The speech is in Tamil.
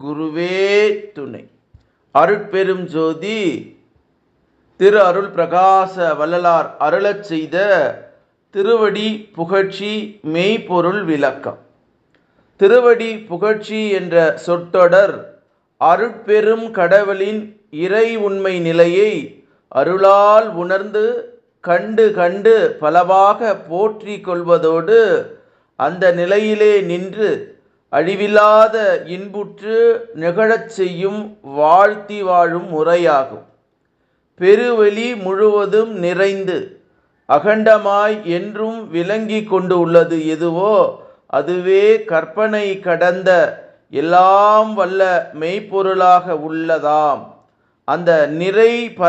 குருவே துணை. அருட்பெரும் ஜோதி திரு அருள் பிரகாச வள்ளலார் அருளச் செய்த திருவடி புகழ்ச்சி மெய்ப்பொருள் விளக்கம். திருவடி புகழ்ச்சி என்ற சொற்றொடர் அருட்பெரும் கடவுளின் இறை உண்மை நிலையை அருளால் உணர்ந்து கண்டு கண்டு பலவாக போற்றி கொள்வதோடு அந்த நிலையிலே நின்று அழிவில்லாத இன்புற்று நிகழச் செய்யும் வாழ்த்தி வாழும் முறையாகும். பெருவெளி முழுவதும் நிறைந்து அகண்டமாய் என்றும் விளங்கி கொண்டு உள்ளது எதுவோ அதுவே கற்பனை கடந்த எல்லாம் வல்ல மெய்ப்பொருளாக உள்ளதாம். அந்த நிறை